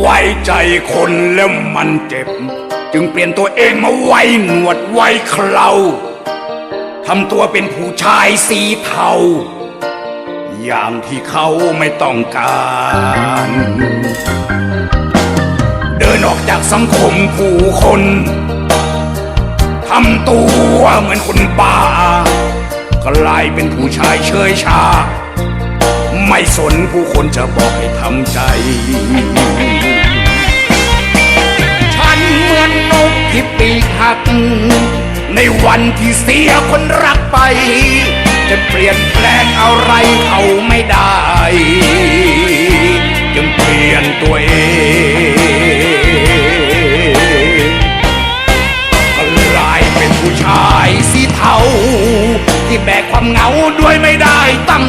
ไว้ใจคนแล้วมันเจ็บ จึงเปลี่ยนตัวเองมาไว้หนวดไว้เคราทำตัวเป็นผู้ชายสีเทา อย่างที่เขาไม่ต้องการ เดินออกจากสังคมผู้คนทำตัวเหมือนคนบ้ากลายเป็นผู้ชายเชยชา ไม่สนผู้คนจะบอกให้ทำใจ ในวันที่เสียคนรักไป จะเปลี่ยนแปลงอะไรเขาไม่ได้จึงเปลี่ยนตัวเองกลายเป็นผู้ชายสีเทาที่แบกความเหงาด้วยไม่ได้ตั้ง